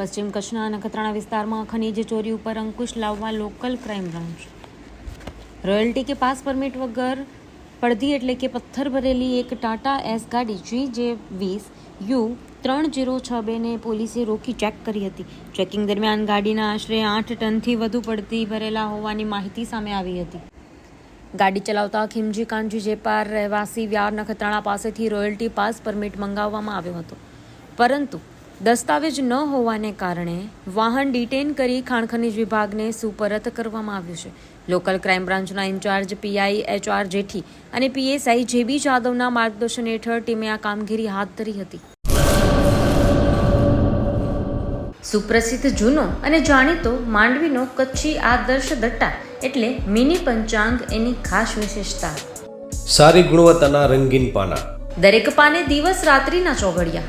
પશ્ચિમ કચ્છના નખત્રાણા વિસ્તારમાં ખનીજ ચોરી ઉપર અંકુશ લાવવા લોકલ ક્રાઇમ બ્રાન્ચ. રોયલ્ટી કે પાસ પરમિટ વગર પડધી એટલે કે પથ્થર ભરેલી એક ટાટા એસ ગાડી જી જે વીસ યુ ત્રણ જીરો છ બેને પોલીસે રોકી ચેક કરી હતી. ચેકિંગ દરમિયાન ગાડીના આશરે આઠ ટનથી વધુ પડતી ભરેલા હોવાની માહિતી સામે આવી હતી. ગાડી ચલાવતા ખીમજી કાનજી જેપાર રહેવાસી વ્યાર નખત્રાણા પાસેથી રોયલ્ટી પાસ પરમિટ મંગાવવામાં આવ્યો હતો. પરંતુ દસ્તાવેજ ન હોવાને કારણે વાહન ડિટેન કરી ખાણ ખનિજ વિભાગને સુપરત કરવામાં આવ્યું છે. લોકલ ક્રાઇમ બ્રાન્ચના ઇન્ચાર્જ પીઆઈ એચઆર જેઠી અને પીએસઆઈ જેબી જાદવના માર્ગદર્શન હેઠળ ટીમે આ કામગીરી હાથ ધરી હતી. સુપ્રસિદ્ધ જૂનો અને જાણીતો માંડવીનો કચ્છી આદર્શ દટ્ટા એટલે મિની પંચાંગ એની ખાસ વિશેષતા. સારી ગુણવત્તાના રંગીન પાના. દરેક પાને દિવસ રાત્રિના ચોઘડિયા.